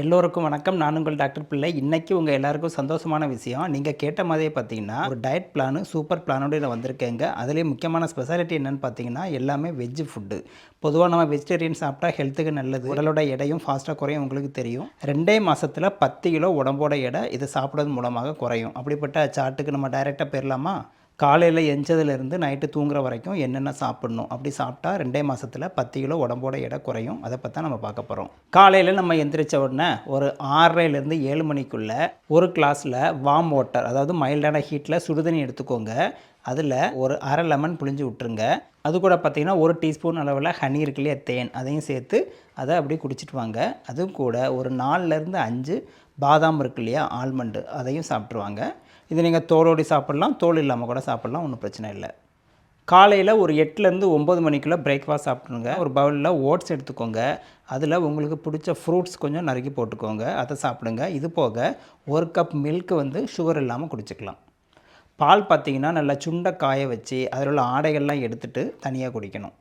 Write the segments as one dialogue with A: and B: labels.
A: எல்லோருக்கும் வணக்கம். நான் உங்கள் டாக்டர் பிள்ளை. இன்றைக்கி உங்கள் எல்லாருக்கும் சந்தோஷமான விஷயம். நீங்கள் கேட்ட மாதிரியே பார்த்தீங்கன்னா ஒரு டயட் பிளானு சூப்பர் பிளானோட நான் வந்திருக்கேங்க. அதுலேயும் முக்கியமான ஸ்பெஷாலிட்டி என்னென்னு பார்த்தீங்கன்னா எல்லாமே வெஜ்ஜு ஃபுட்டு பொதுவாக நம்ம வெஜிடேரியன் சாப்பிட்டா ஹெல்த்துக்கு நல்லது. உடலோட எடையும் ஃபாஸ்ட்டாக குறையும் உங்களுக்கு தெரியும். ரெண்டே மாதத்தில் பத்து கிலோ உடம்போட எடை இதை சாப்பிட்றது மூலமாக குறையும். அப்படிப்பட்ட சார்ட்டுக்கு நம்ம டைரெக்டாக போயிடலாமா காலையில் எஞ்சதுலேருந்து நைட்டு தூங்குற வரைக்கும் என்னென்ன சாப்பிட்ணும்? அப்படி சாப்பிட்டா ரெண்டே மாதத்தில் பத்து கிலோ உடம்போட எடை குறையும். அதை பற்றி நம்ம பார்க்க போகிறோம் காலையில் நம்ம எந்திரிச்ச உடனே ஒரு ஆறரைலேருந்து ஏழு மணிக்குள்ளே ஒரு கிளாஸில் வார்ம் வாட்டர் அதாவது மைல்டான ஹீட்டில் சுடுதண்ணி எடுத்துக்கோங்க. அதில் ஒரு அரை லெமன் புழிஞ்சு விட்டுருங்க. அது கூட பார்த்திங்கன்னா ஒரு டீஸ்பூன் அளவில் ஹனி இருக்கு இல்லையா தேன். அதையும் சேர்த்து அதை அப்படியே குடிச்சிட்டு வாங்க. அதுவும் கூட ஒரு நாலுலேருந்து அஞ்சு பாதாம் இருக்கு இல்லையா ஆல்மண்டு அதையும் சாப்பிட்ருவாங்க இது நீங்கள் தோலோடி சாப்பிட்லாம் தோல் இல்லாமல் கூட சாப்பிட்லாம் ஒன்றும் பிரச்சனை இல்லை. காலையில் ஒரு எட்டுலேருந்து ஒம்பது மணிக்குள்ளே பிரேக்ஃபாஸ்ட் சாப்பிட்ருங்க ஒரு பவுலில் ஓட்ஸ் எடுத்துக்கோங்க. அதில் உங்களுக்கு பிடிச்ச ஃப்ரூட்ஸ் கொஞ்சம் நறுக்கி போட்டுக்கோங்க. அதை சாப்பிடுங்க. இது போக ஒரு கப் மில்க் வந்து சுகர் இல்லாமல் குடிச்சிக்கலாம். பால் பார்த்தீங்கன்னா நல்லா சுண்டை காய வச்சு அதில் உள்ள ஆடைகள்லாம் எடுத்துகிட்டு தனியாக குடிக்கணும்.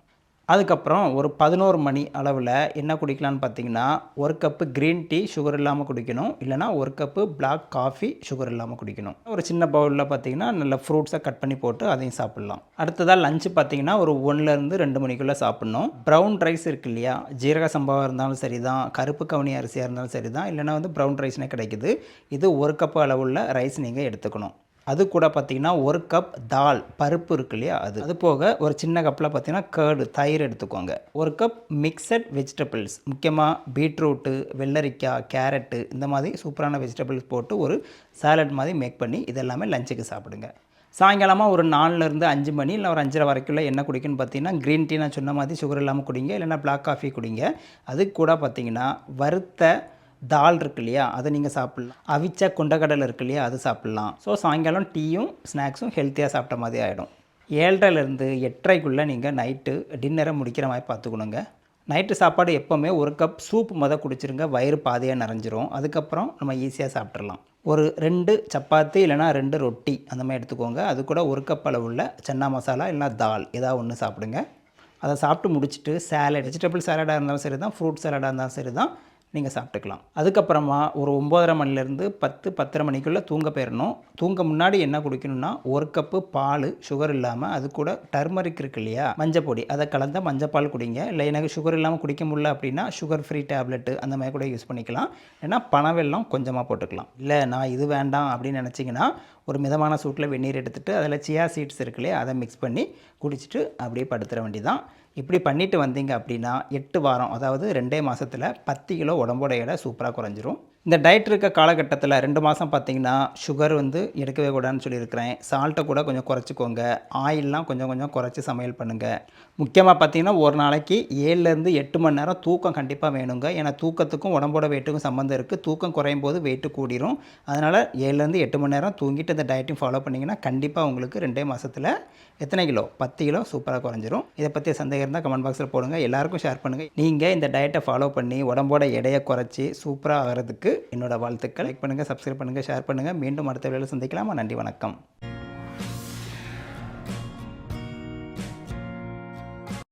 A: அதுக்கப்புறம் ஒரு பதினோரு மணி அளவில் என்ன குடிக்கலான்னு பார்த்தீங்கன்னா ஒரு கப்பு க்ரீன் டீ சுகர் இல்லாமல் குடிக்கணும். இல்லைனா ஒரு கப்பு பிளாக் காஃபி சுகர் இல்லாமல் குடிக்கணும். ஒரு சின்ன பவுலில் பார்த்தீங்கன்னா நல்ல ஃப்ரூட்ஸை கட் பண்ணி போட்டு அதையும் சாப்பிட்லாம். அடுத்ததாக லஞ்சு பார்த்தீங்கன்னா ஒரு ஒன்றுலேருந்து ரெண்டு மணிக்குள்ளே சாப்பிட்ணும். ப்ரௌன் ரைஸ் இருக்கு இல்லையா ஜீரக சம்பாவாக இருந்தாலும் சரி தான் கருப்பு கவனி அரிசியாக இருந்தாலும் சரி தான் இல்லைனா வந்து ப்ரௌன் ரைஸ்னே கிடைக்குது. இது ஒரு கப்பு அளவுள்ள ரைஸ் நீங்கள் எடுத்துக்கணும். அது கூட பார்த்தீங்கன்னா ஒரு கப் தால் பருப்பு இருக்கு இல்லையா அது. அது போக ஒரு சின்ன கப்பில் பார்த்தீங்கன்னா கேர்டு தயிர் எடுத்துக்கோங்க. ஒரு கப் மிக்சட் வெஜிடபிள்ஸ் முக்கியமாக பீட்ரூட்டு வெள்ளரிக்காய் கேரட்டு இந்த மாதிரி சூப்பரான வெஜிடபிள்ஸ் போட்டு ஒரு சாலட் மாதிரி மேக் பண்ணி இதெல்லாமே லஞ்சுக்கு சாப்பிடுங்க. சாயங்காலமாக ஒரு நாலுலேருந்து அஞ்சு மணி இல்லை ஒரு அஞ்சரை வரைக்குள்ள என்ன குடிக்குன்னு பார்த்தீங்கன்னா க்ரீன் டீ நான் சொன்ன மாதிரி சுகர் இல்லாமல் குடிங்க இல்லைன்னா பிளாக் காஃபி குடிங்க. அது கூட பார்த்தீங்கன்னா வறுத்த தால் இருக்கு இல்லையா அதை நீங்கள் சாப்பிட்லாம். அவிச்ச கொண்டக்கடலை இருக்கு இல்லையா அது சாப்பிட்லாம். ஸோ சாயங்காலம் டீயும் ஸ்நாக்ஸும் ஹெல்த்தியாக சாப்பிட்ட மாதிரி ஆகிடும் ஏழரைலேருந்து எட்டரைக்குள்ளே நீங்கள் நைட்டு டின்னரை முடிக்கிற மாதிரி பார்த்துக்கணுங்க. நைட்டு சாப்பாடு எப்போவுமே ஒரு கப் சூப் மொதல் குடிச்சிருங்க வயிறு பாதையாக நிறைஞ்சிரும். அதுக்கப்புறம் நம்ம ஈஸியாக சாப்பிட்றலாம் ஒரு ரெண்டு சப்பாத்தி இல்லைனா ரெண்டு ரொட்டி அந்த மாதிரி எடுத்துக்கோங்க. அது கூட ஒரு கப் அளவுள்ள சன்னா மசாலா இல்லைனா தால் ஏதாவது ஒன்று சாப்பிடுங்க. அதை சாப்பிட்டு முடிச்சுட்டு சேலட் வெஜிடபிள் சேலடாக இருந்தாலும் சரி தான் ஃப்ரூட் சேலடாக இருந்தாலும் சரி தான் நீங்கள் சாப்பிட்டுக்கலாம். அதுக்கப்புறமா ஒரு ஒம்போதரை மணிலேருந்து பத்து பத்தரை மணிக்குள்ளே தூங்க போயிடணும் தூங்க முன்னாடி என்ன குடிக்கணும்னா ஒரு கப்பு பால் சுகர் இல்லாமல் அது கூட டர்மரிக் இருக்கு இல்லையா? மஞ்சள் பொடி. அதை கலந்த மஞ்சப்பால் குடிங்க. இல்லை எனக்கு சுகர் இல்லாமல் குடிக்க முடியல அப்படின்னா சுகர் ஃப்ரீ டேப்லெட்டு அந்த மாதிரி கூட யூஸ் பண்ணிக்கலாம். ஏன்னா பனவெல்லாம் கொஞ்சமாக போட்டுக்கலாம். இல்லை நான் இது வேண்டாம் அப்படின்னு நினச்சிங்கன்னா ஒரு மிதமான சூட்டில் வெந்நீர் எடுத்துகிட்டு அதில் சியா சீட்ஸ் இருக்குல்லையே அதை மிக்ஸ் பண்ணி குடிச்சிட்டு அப்படியே படுத்துற வேண்டியதான் இப்படி பண்ணிட்டு வந்தீங்க அப்படின்னா எட்டு வாரம் அதாவது ரெண்டே மாதத்தில் பத்து கிலோ உடம்போட எடை சூப்பராக குறைஞ்சிரும். இந்த டயட் இருக்க காலகட்டத்தில் ரெண்டு மாதம் பார்த்தீங்கன்னா சுகர் வந்து எடுக்கவே கூடாதுன்னு சொல்லியிருக்கிறேன். சால்ட்டை கூட கொஞ்சம் குறைச்சிக்கோங்க. ஆயிலெலாம் கொஞ்சம் கொஞ்சம் குறைச்சி சமையல் பண்ணுங்கள் முக்கியமாக பார்த்தீங்கன்னா ஒரு நாளைக்கு ஏழுலேருந்து எட்டு மணி நேரம் தூக்கம் கண்டிப்பாக வேணுங்க. ஏன்னா தூக்கத்துக்கும் உடம்போட வெயிட்டுக்கும் சம்மந்தம் இருக்குது தூக்கம் குறையும் போது வெயிட்டு கூடிரும். அதனால் ஏழுலேருந்து எட்டு மணி நேரம் தூங்கிட்டு இந்த டயட்டையும் ஃபாலோ பண்ணிங்கன்னா கண்டிப்பாக உங்களுக்கு ரெண்டே மாதத்தில் எத்தனை கிலோ? பத்து கிலோ சூப்பராக குறைஞ்சிரும். இதை பற்றி சந்தேகம் இருந்தால் கமெண்ட் பாக்ஸில் போடுங்க. எல்லாருக்கும் ஷேர் பண்ணுங்கள் நீங்கள் இந்த டயட்டை ஃபாலோ பண்ணி உடம்போட எடையை குறைச்சி சூப்பராக ஆகிறதுக்கு என்னோடய வாழ்த்துக்கள். லைக் பண்ணுங்கள் சப்ஸ்கிரைப் பண்ணுங்கள் ஷேர் பண்ணுங்கள் மீண்டும் அடுத்த வேலையில் சந்திக்கலாமா? நன்றி வணக்கம்.